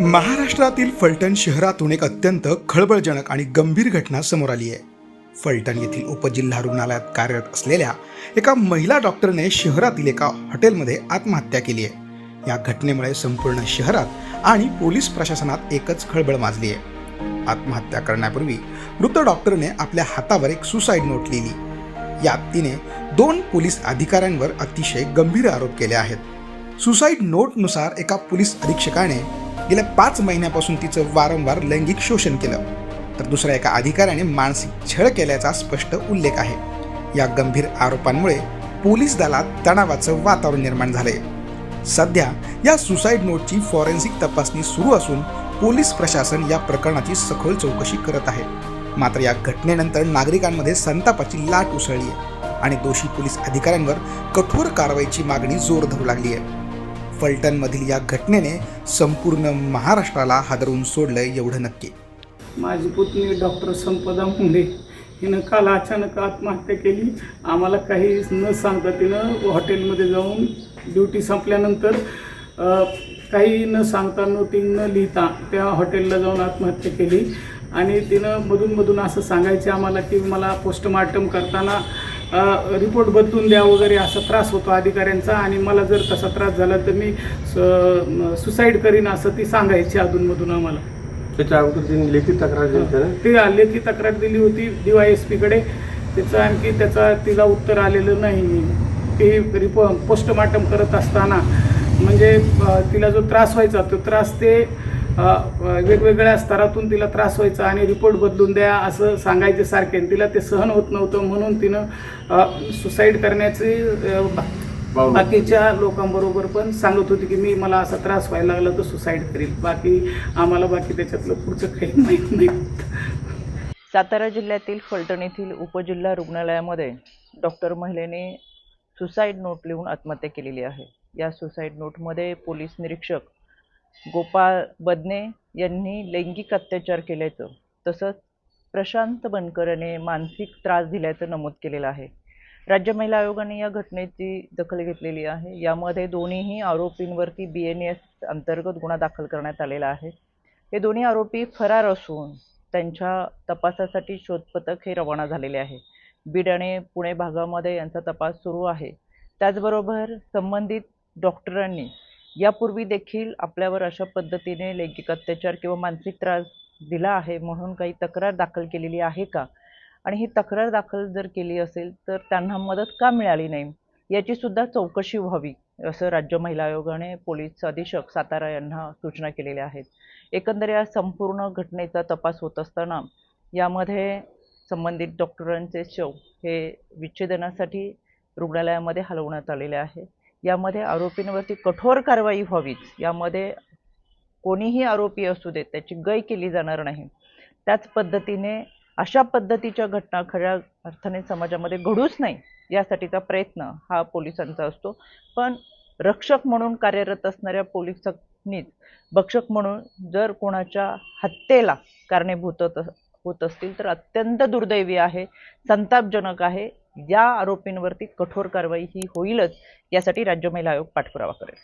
महाराष्ट्रातील फलटण शहरातून एक अत्यंत खळबळजनक आणि गंभीर घटना समोर आली आहे. फलटण येथील उपजिल्हा रुग्णालयात कार्यरत असलेल्या एका महिला डॉक्टरने शहरातील एका हॉटेलमध्ये आत्महत्या केली आहे. या घटनेमुळे संपूर्ण शहरात आणि पोलीस प्रशासनात एकच खळबळ माजली आहे. आत्महत्या करण्यापूर्वी मृत डॉक्टरने आपल्या हातावर एक सुसाईड नोट लिहिली. यात तिने दोन पोलीस अधिकाऱ्यांवर अतिशय गंभीर आरोप केले आहेत. सुसाईड नोटनुसार एका पोलीस अधीक्षकाने गेल्या पाच महिन्यापासून तिचं वारंवार लैंगिक शोषण केलं. तर दुसऱ्या एका अधिकाऱ्याने मानसिक छळ केल्याचा स्पष्ट उल्लेख आहे. या गंभीर आरोपांमुळे पोलीस दलात तणावाचं वातावरण निर्माण झालंय. सध्या या सुसाईड नोटची फॉरेन्सिक तपासणी सुरू असून पोलीस प्रशासन या प्रकरणाची सखोल चौकशी करत आहे. मात्र या घटनेनंतर नागरिकांमध्ये संतापाची लाट उसळली आहे आणि दोषी पोलीस अधिकाऱ्यांवर कठोर कारवाईची मागणी जोर धरू लागली आहे फलटणमधील या घटनेने संपूर्ण महाराष्ट्राला हादरवून सोडलं एवढं नक्की. माझी पुतणी डॉक्टर संपदा मुंडे हिनं काल अचानक आत्महत्या केली. आम्हाला काही न सांगता तिनं हॉटेलमध्ये जाऊन ड्युटी संपल्यानंतर काही न सांगता नोटिंग न लिहिता त्या हॉटेलला जाऊन आत्महत्या केली. आणि तिनं मधून मधून असं सांगायचे आम्हाला की मला पोस्टमार्टम करताना रिपोर्ट बदलून द्या वगैरे असा त्रास होतो अधिकाऱ्यांचा आणि मला जर तसा त्रास झाला तर मी स- सुसाईड करीन असं ती सांगायची अधूनमधून आम्हाला. त्याच्या अगोदर त्यांनी लेखी तक्रार दिली ती लेखी तक्रार दिली होती डीवाय एस पीकडे त्याचं आणखी त्याचा तिला उत्तर आलेलं नाही. ती रिपो पोस्टमार्टम करत असताना. म्हणजे तिला जो त्रास व्हायचा तो त्रास ते वेगवेगळ्या स्तरातून तिला त्रास व्हायचा आणि रिपोर्ट बदलून द्या असं सांगायचे सारखे तिला ते सहन होत नव्हतं म्हणून तिनं सुसाईड करण्याची. बाकीच्या लोकांबरोबर पण सांगत होती की मी मला असा त्रास व्हायला लागला तर सुसाईड करील. बाकी आम्हाला बाकी त्याच्यातलं पुढचं काही माहीत नाही. सातारा जिल्ह्यातील फलटण येथील उपजिल्हा रुग्णालयामध्ये डॉक्टर महिलेने सुसाईड नोट लिहून आत्महत्या केलेली आहे. या सुसाईड नोटमध्ये पोलीस निरीक्षक गोपाळ बदने यांनी लैंगिक अत्याचार केल्याचं तसंच प्रशांत बनकरने मानसिक त्रास दिल्याचं नमूद केलेलं आहे. राज्य महिला आयोगाने या घटनेची दखल घेतलेली आहे. यामध्ये दोन्हीही आरोपींवरती बी एन एस अंतर्गत गुन्हा दाखल करण्यात आलेला आहे. हे दोन्ही आरोपी फरार असून त्यांच्या तपासासाठी शोधपथक हे रवाना झालेले आहे. बीड आणि पुणे भागामध्ये यांचा तपास सुरू आहे. त्याचबरोबर संबंधित डॉक्टरांनी यापूर्वी देखील आपल्यावर अशा पद्धतीने लैंगिक अत्याचार किंवा मानसिक त्रास दिला आहे म्हणून काही तक्रार दाखल केलेली आहे का? आणि ही तक्रार दाखल जर केली असेल तर त्यांना मदत का मिळाली नाही? याची सुद्धा चौकशी व्हावी असं राज्य महिला आयोगाने पोलीस अधीक्षक सातारा यांना सूचना केलेल्या आहेत. एकंदर या संपूर्ण घटनेचा तपास होत असताना यामध्ये संबंधित डॉक्टरांचे शव हे विच्छेदनासाठी रुग्णालयामध्ये हलवण्यात आलेले आहे. यामध्ये आरोपींवरती कठोर कारवाई व्हावीच. यामध्ये कोणीही आरोपी असू देत त्याची गय केली जाणार नाही. त्याच पद्धतीने अशा पद्धतीच्या घटना खऱ्या अर्थाने समाजामध्ये घडूच नाही यासाठीचा प्रयत्न हा पोलिसांचा असतो. पण रक्षक म्हणून कार्यरत असणाऱ्या पोलिसांनीच भक्षक म्हणून जर कोणाच्या हत्येला कारणीभूत होत असतील तर अत्यंत दुर्दैवी आहे संतापजनक आहे. या आरोपींवरती कठोर कारवाई ही होईलच यासाठी राज्य महिला आयोग पाठपुरावा करेल.